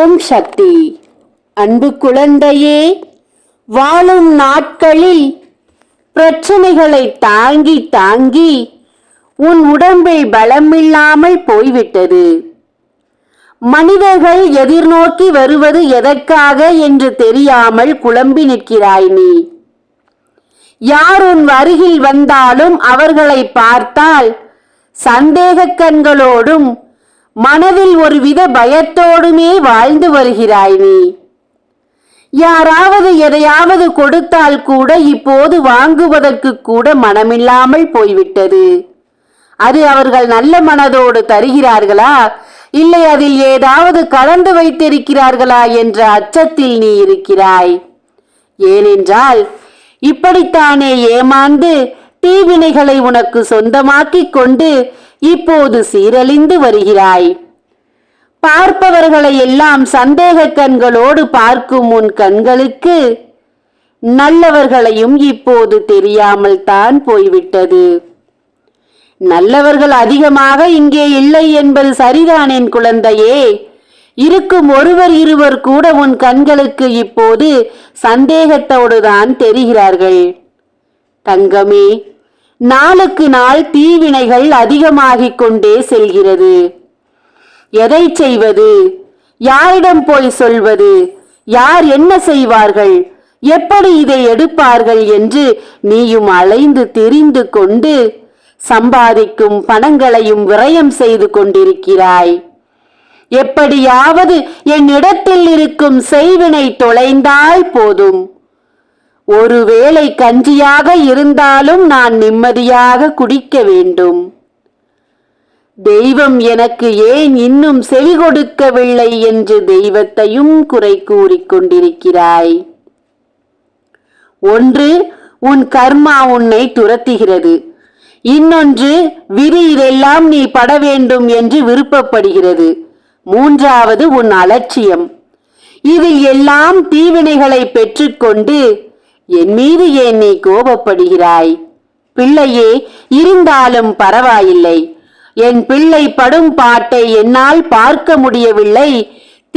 ஓம் சக்தி. அன்பு குழந்தையே வாழும் நாட்களில் பிரச்சனைகளை தாங்கி தாங்கி உன் உடம்பில் பலமில்லாமல் போய்விட்டது. மனிதர்கள் எதிர்நோக்கி வருவது எதற்காக என்று தெரியாமல் குழம்பி நிற்கிறாய் நீ. யார் உன் அருகில் வந்தாலும் அவர்களை பார்த்தால் சந்தேக கண்களோடும் மனதில் ஒருவித பயத்தோடுமே வாழ்ந்து வருகிறாய் நீ. யாராவது எதையாவது கொடுத்தால் கூட இப்போது வாங்குவதற்கு கூட மனமில்லாமல் போய்விட்டது. அது அவர்கள் நல்ல மனதோடு தருகிறார்களா? இல்லை அதில் ஏதாவது கலந்து வைத்திருக்கிறார்களா என்ற அச்சத்தில் நீ இருக்கிறாய். ஏனென்றால் இப்படித்தானே ஏமாந்து தீவினைகளை உனக்கு சொந்தமாக்கிக் கொண்டு இப்போது சீரழிந்து வருகிறாய். பார்ப்பவர்களை எல்லாம் சந்தேக கண்களோடு பார்க்கும் உன் கண்களுக்கு நல்லவர்களையும் இப்போது தெரியாமல் தான் போய்விட்டது. நல்லவர்கள் அதிகமாக இங்கே இல்லை என்பது சரிதான் என் குழந்தையே. இருக்கும் ஒருவர் இருவர் கூட உன் கண்களுக்கு இப்போது சந்தேகத்தோடு தான் தெரிகிறார்கள். தங்கமே நாளுக்கு நாள் தீவினைகள் அதிகமாகிக் கொண்டே செல்கிறது. எதை செய்வது? யாரிடம் போய் சொல்வது? யார் என்ன செய்வார்கள்? எப்படி இதை எடுப்பார்கள் என்று நீயும் அலைந்து தெரிந்து கொண்டு சம்பாதிக்கும் பணங்களையும் விரயம் செய்து கொண்டிருக்கிறாய். எப்படியாவது என்னிடத்தில் இருக்கும் செய்வினை தொலைந்தால் போதும். ஒருவேளை கஞ்சியாக இருந்தாலும் நான் நிம்மதியாக குடிக்க வேண்டும். தெய்வம் எனக்கு ஏன் இன்னும் செவி கொடுக்கவில்லை என்று தெய்வத்தையும் குறை கூறிக்கொண்டிருக்கிறாய் ஒன்று உன் கர்மா உன்னை துரத்துகிறது. இன்னொன்று விதி இதெல்லாம் நீ பட வேண்டும் என்று விருப்பப்படுகிறது. மூன்றாவது உன் அலட்சியம். இதில் எல்லாம் தீவினைகளை பெற்றுக்கொண்டு என் மீது ஏன் நீ கோபப்படுகிறாய்? பிள்ளையே இருந்தாலும் பரவாயில்லை. என் பிள்ளை படும் பாட்டை என்னால் பார்க்க முடியவில்லை.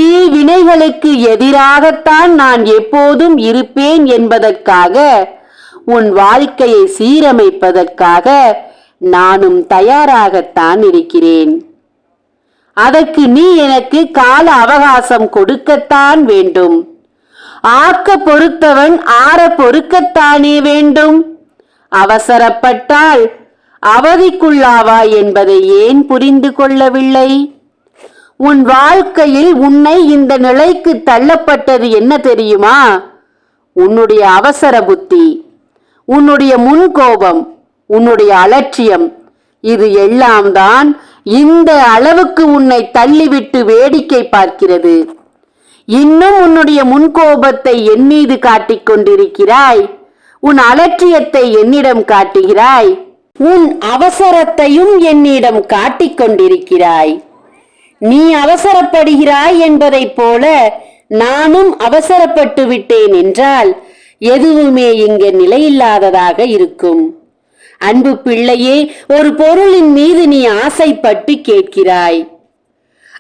தீவினைகளுக்கு எதிராகத்தான் நான் எப்போதும் இருப்பேன் என்பதற்காக உன் வாழ்க்கையை சீரமைப்பதற்காக நானும் தயாராகத்தான் இருக்கிறேன். அதற்கு நீ எனக்கு கால அவகாசம் கொடுக்கத்தான் வேண்டும். ஆக்க பொறுத்தவன் ஆற பொறுக்கத்தானே வேண்டும்? அவசரப்பட்டால் அவதிக்குள்ளாவா என்பதை ஏன் புரிந்து கொள்ளவில்லை? உன் வாழ்க்கையில் உன்னை இந்த நிலைக்கு தள்ளப்பட்டது என்ன தெரியுமா? உன்னுடைய அவசர புத்தி உன்னுடைய முன்கோபம் உன்னுடைய அலட்சியம் இது எல்லாம் தான் இந்த அளவுக்கு உன்னை தள்ளிவிட்டு வேடிக்கை பார்க்கிறது. இன்னும் உன்னுடைய முன்கோபத்தை என் மீது காட்டிக் கொண்டிருக்கிறாய். உன் அலட்சியத்தை என்னிடம் காட்டுகிறாய். உன் அவசரத்தையும் என்னிடம் காட்டிக் கொண்டிருக்கிறாய். நீ அவசரப்படுகிறாய் என்பதைப் போல நானும் அவசரப்பட்டு விட்டேன் என்றால் எதுவுமே இங்கு நிலையில்லாததாக இருக்கும். அன்பு பிள்ளையே ஒரு பொருளின் மீது நீ ஆசைப்பட்டு கேட்கிறாய்.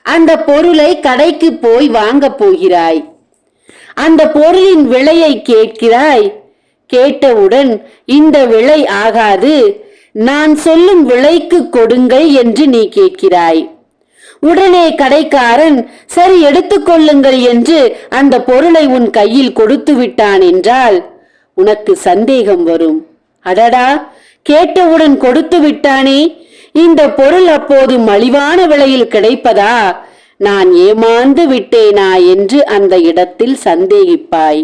அந்த பொருளை கடைக்கு போய் வாங்க போகிறாய். அந்த பொருளின் விலையை கேட்கிறாய். கேட்டவுடன் இந்த விலை ஆகாது. நான் சொல்லும் விலைக்கு கொடுங்கள் என்று நீ கேட்கிறாய். உடனே கடைக்காரன் சரி எடுத்துக்கொள்ளுங்கள் என்று அந்த பொருளை உன் கையில் கொடுத்து விட்டான் என்றால் உனக்கு சந்தேகம் வரும். அடடா! கேட்டவுடன் கொடுத்து விட்டானே? இந்த பொருள் அப்போது மலிவான விலையில் கிடைப்பதா? நான் ஏமாந்து விட்டேனா என்று அந்த இடத்தில் சந்தேகிப்பாய்.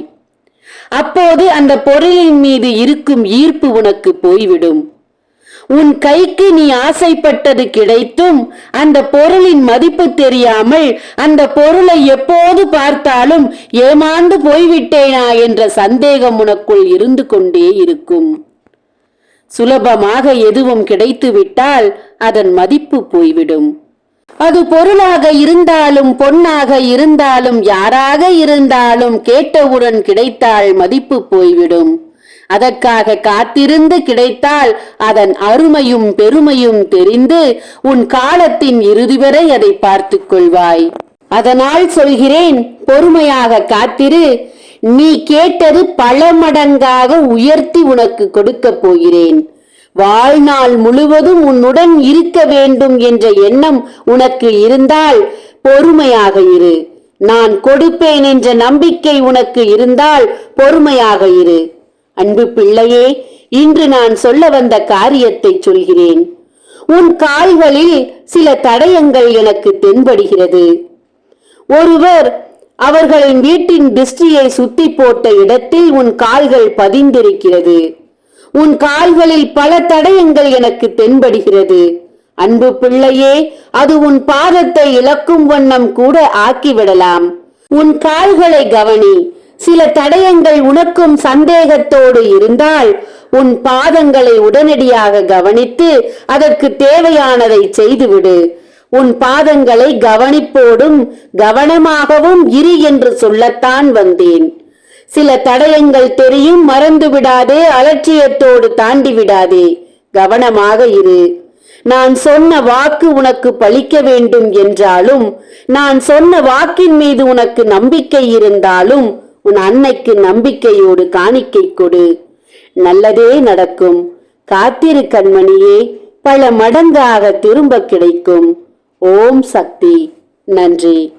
அப்போது அந்த பொருளின் மீது இருக்கும் ஈர்ப்பு உனக்கு போய்விடும். உன் கைக்கு நீ ஆசைப்பட்டது கிடைத்தும் அந்த பொருளின் மதிப்பு தெரியாமல் அந்த பொருளை எப்போது பார்த்தாலும் ஏமாந்து போய்விட்டேனா என்ற சந்தேகம் உனக்குள் இருந்து கொண்டே இருக்கும். சுலபமாக எதுவும் கிடைத்துவிட்டால் அதன் மதிப்பு போய்விடும். அது பொருளாக இருந்தாலும் பொன்னாக இருந்தாலும் யாராக இருந்தாலும் கேட்டவுடன் கிடைத்தால் மதிப்பு போய்விடும். அதற்காக காத்திருந்து கிடைத்தால் அதன் அருமையும் பெருமையும் தெரிந்து உன் காலத்தின் இறுதி வரை அதை பார்த்துக் கொள்வாய். அதனால் சொல்கிறேன் பொறுமையாக காத்திரு. நீ கேட்டது பல மடங்காக உயர்த்தி உனக்கு கொடுக்கப் போகிறேன். வாழ்நாள் முழுவதும் உன்னுடன் இருக்க வேண்டும் என்ற எண்ணம் உனக்கு இருந்தால் பொறுமையாக இரு. நான் கொடுப்பேன் என்ற நம்பிக்கை உனக்கு இருந்தால் பொறுமையாக இரு. அன்பு பிள்ளையே இன்று நான் சொல்ல வந்த காரியத்தை சொல்கிறேன். உன் கால்களில் சில தடயங்கள் எனக்கு தென்படுகிறது. ஒருவர் அவர்களின் வீட்டின் திருஷ்டியை சுத்தி போட்ட இடத்தில் உன் கால்கள் பதிந்திருக்கிறது. உன் கால்களில் பல தடயங்கள் எனக்கு தென்படுகிறது. அன்பு பிள்ளையே அது உன் பாதத்தை இழக்கும் வண்ணம் கூட ஆக்கிவிடலாம். உன் கால்களை கவனி. சில தடயங்கள் உனக்கும் சந்தேகத்தோடு இருந்தால் உன் பாதங்களை உடனடியாக கவனித்து அதற்கு தேவையானதை செய்துவிடு. உன் பாதங்களை கவனிப்போடும் கவனமாகவும் இரு என்று சொல்லத்தான் வந்தேன். சில தடயங்கள் தெரியும் மறந்து விடாதே அலட்சியத்தோடு தாண்டி விடாதே. கவனமாக இரு. நான் சொன்ன வாக்கு உனக்கு பலிக்க வேண்டும் என்றாலும் நான் சொன்ன வாக்கின் மீது உனக்கு நம்பிக்கை இருந்தாலும் உன் அன்னைக்கு நம்பிக்கையோடு காணிக்கை கொடு. நல்லதே நடக்கும். காத்திரு கண்மணியே பல மடங்காக திரும்ப கிடைக்கும். ஓம் சக்தி. நன்றி.